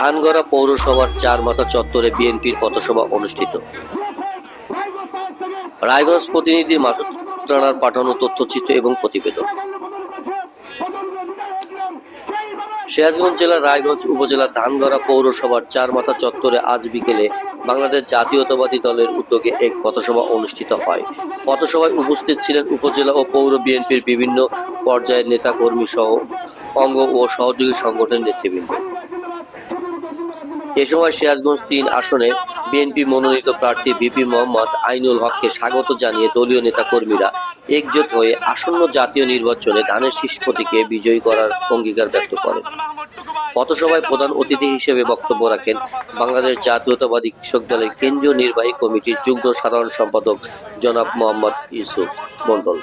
ধানগড়া পৌরসভার চার মাথা চত্বরে বিএনপির পথসভা অনুষ্ঠিত। রায়গঞ্জ প্রতিনিধি মাসুদ পাঠানো তথ্যচিত্র এবং প্রতিবেদন। সিরাজগঞ্জ জেলার রায়গঞ্জ উপজেলার ধানগড়া পৌরসভার চার মাথা চত্বরে আজ বিকেলে বাংলাদেশ জাতীয়তাবাদী দলের উদ্যোগে এক পথসভা অনুষ্ঠিত হয়। পথসভায় উপস্থিত ছিলেন উপজেলা ও পৌর বিএনপির বিভিন্ন পর্যায়ের নেতাকর্মী সহ অঙ্গ ও সহযোগী সংগঠনের নেতৃবৃন্দ। এ সময় সিরাজগঞ্জ তিন আসনে বিএনপি মনোনীত প্রার্থী বিপি মোহাম্মদ আইনুল হককে স্বাগত জানিয়ে দলীয় নেতাকর্মীরা একজোট হয়ে আসন্ন জাতীয় নির্বাচনে ধানের শীষ প্রতীকে বিজয়ী করার অঙ্গীকার ব্যক্ত করেন। পথসভায় প্রধান অতিথি হিসেবে বক্তব্য রাখেন বাংলাদেশ জাতীয়তাবাদী কৃষক দলের কেন্দ্রীয় নির্বাহী কমিটির যুগ্ম সাধারণ সম্পাদক জনাব মোহাম্মদ ইউসুফ মন্ডল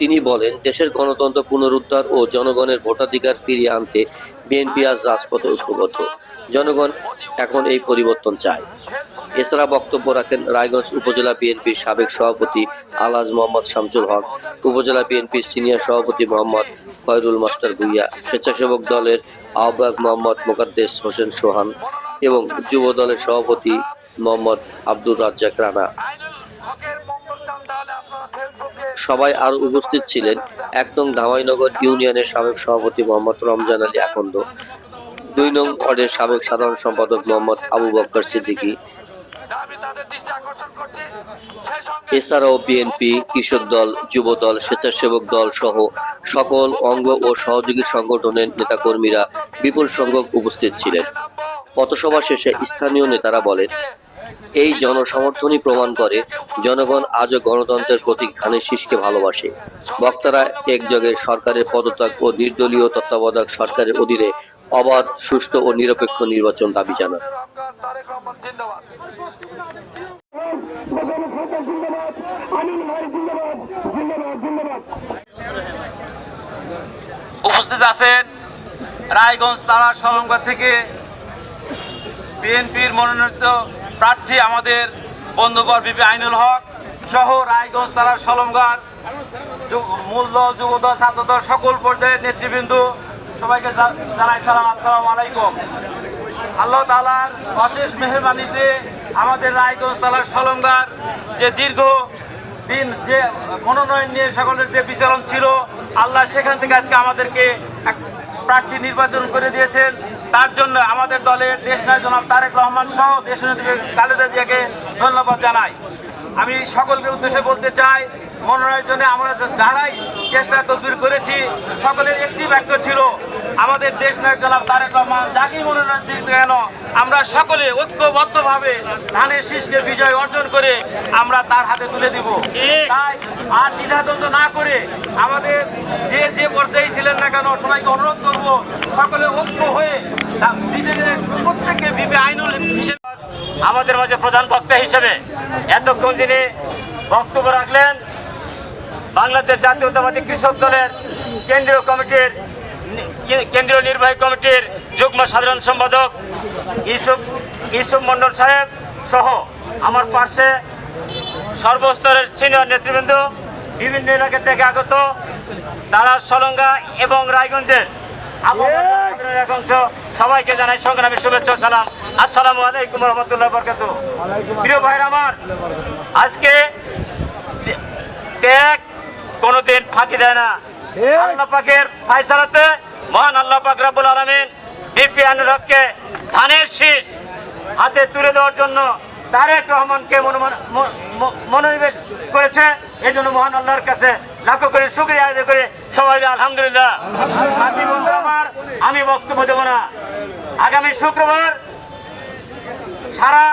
তিনি বলেন, দেশের গণতন্ত্র পুনরুদ্ধার ও জনগণের ভোটাধিকার ফিরিয়ে আনতে বিএনপি আজ রাজপথে ঐক্যবদ্ধ। জনগণ এখন এই পরিবর্তন চায়। এছাড়া বক্তব্য রাখেন রায়গঞ্জ উপজেলা বিএনপির সাবেক সভাপতি আলাজ মোহাম্মদ শামসুল হক, উপজেলা বিএনপির সিনিয়র সভাপতি মোহাম্মদ খয়রুল মাস্টার ভুইয়া, স্বেচ্ছাসেবক দলের আহ্বায়ক মোহাম্মদ মোকাদ্দেস হোসেন সোহান এবং যুব দলের সভাপতি মোহাম্মদ আব্দুর রাজ্জাক রানা। সবাই আরও উপস্থিত ছিলেন একদম ধামাইনগর ইউনিয়নের সাবেক সভাপতি মোহাম্মদ রমজান আলী আকন্দ, দুই নং ওয়ার্ডের সাবেক সাধারণ সম্পাদক মোহাম্মদ আবু বক্কর সিদ্দিকী, এছাড়াও বিএনপি কৃষক দল, যুব দল, স্বেচ্ছাসেবক দল সহ সকল অঙ্গ ও সহযোগী সংগঠনের নেতাকর্মীরা বিপুল সংখ্যক উপস্থিত ছিলেন। পথসভা শেষে স্থানীয় নেতারা বলেন এই জনসমর্থনই প্রমাণ করে, জনগণ আজও গণতন্ত্রের প্রতীক ধানের শীষকে ভালোবাসে। বক্তারা একযোগে সরকারের পদত্যাগ ও নির্দলীয় তত্ত্বাবধায়ক সরকারের অধীনে অবাধ, সুষ্ঠু ও নিরপেক্ষ নির্বাচন দাবি জানান উপস্থিত আছেন রায়গঞ্জ তারা সলঙ্গা থেকে বিএনপির মনোনীত প্রার্থী আমাদের বন্ধুবর বিপি আইনুল হক সহ রায়গঞ্জ তারা সলঙ্গার মূল্য যুবদল, ছাত্রদল, সকল পর্যায়ের নেতৃবৃন্দ, সবাইকে জানাই সালাম, আসসালাম আলাইকুম। আল্লাহ তালার অশেষ মেহরবানিতে আমাদের রায়গঞ্জ তালার সলঙ্গার যে দীর্ঘ দিন যে মনোনয়ন নিয়ে সকলের যে বিচরণ ছিল, আল্লাহ সেখান থেকে আজকে আমাদেরকে প্রার্থী নির্বাচন করে দিয়েছেন। তার জন্য আমাদের দলের দেশ নায়ক জনাব তারেক রহমান সহ দেশ খালেদা জিয়াকে ধন্যবাদ জানাই। আমি সকলকে উদ্দেশ্যে বলতে চাই, মনোনয়নের জন্য আমরা যারাই চেষ্টা তদবির করেছি, সকলের একটি বাক্য ছিল, আমাদের দেশ নায়ক জনাব তারেক রহমান যাকেই মনোনয়ন দিক কেন, আমরা সকলে ঐক্যবদ্ধভাবে ধানের শীষকে বিজয় অর্জন করে আমরা তার হাতে তুলে দিব। তাই আর দ্বিধাদ্বন্দ্ব না করে আমাদের যে যে পর্যায়ে ছিলেন না কেন, সবাইকে অনুরোধ করব, সকলে ঐক্য হয়ে আমাদের মাঝে প্রধান বক্তা হিসেবে এতক্ষণ যিনি বক্তব্য রাখলেন বাংলাদেশ জাতীয়তাবাদী কৃষক দলের কেন্দ্রীয় কমিটির কেন্দ্রীয় নির্বাহী কমিটির যুগ্ম সাধারণ সম্পাদক ইউসুফ ইউসুফ মন্ডল সাহেব সহ আমার পাশে সর্বস্তরের সিনিয়র নেতৃবৃন্দ বিভিন্ন এলাকা থেকে আগত তারা সলঙ্গা এবং রায়গঞ্জের আবহাওয়া অংশ। সবাইকে জানাই সংগ্রামী শুভেচ্ছা সালাম। আসসালামু আলাইকুম রহমতুল্লাহ বরকাত। প্রিয় ভাইরা আমার আজকে ত্যাগ কোনোদিন ফাঁকি দেয় না। আল্লাহ পাকের ফায়সালাতে মহান আল্লাহ পাক রাব্বুল আলামিন বিপি আনুর হককে ধানের শীষ হাতে তুলে দেওয়ার জন্য তারেক রহমানকে মনোনিবেশ করেছে। এই জন্য মহান আল্লাহর কাছে লাখো করে শুক্রিয়া আদায় করে সবাই আলহামদুলিল্লাহ। আমি বক্তব্য দেবো না। আগামী শুক্রবার সারা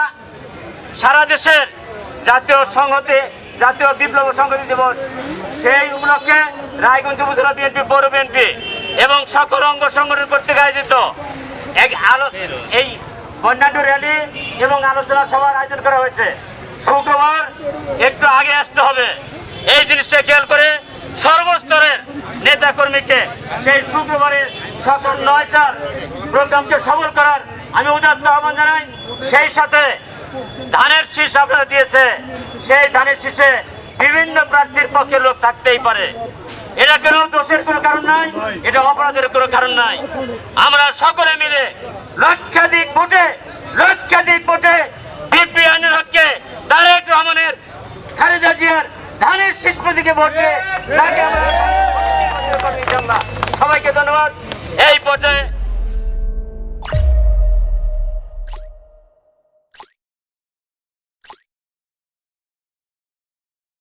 সারা দেশের জাতীয় সংহতি, জাতীয় বিপ্লব সংহতি দিবস, সেই উপলক্ষে রায়গঞ্জ উপজেলা বিএনপি পৌর বিএনপি এবং সকল অঙ্গ সংগঠন কর্তৃক আয়োজিত এক আলো এই বন্যাঢ্য র্যালি এবং আলোচনা সভার আয়োজন করা হয়েছে। শুক্রবার একটু আগে আসতে হবে। এই জিনিসটা খেয়াল করে সর্বস্তরের নেতা কর্মীকে সেই শুক্রবারের সকল নয়টার প্রোগ্রামকে সফল করার আমি উদাত্ত আহ্বান জানাই। সেই সাথে ধানের শীষ আপনারা দিয়েছে, সেই ধানের শীষে বিভিন্ন প্রার্থীর পক্ষে লোক থাকতেই পারে। এটা কোনো দোষের কোনো কারণ নাই, এটা অপরাধের কোনো কারণ নাই। আমরা সকলে মিলে লক্ষাধিক ভোটে লক্ষাধিক ভোটে বিপিএনের হককে তারেক রহমানের খালেদা জিয়ার ধানের শেষ প্রতীকে ভোট দিয়ে। সবাইকে ধন্যবাদ। এই পথে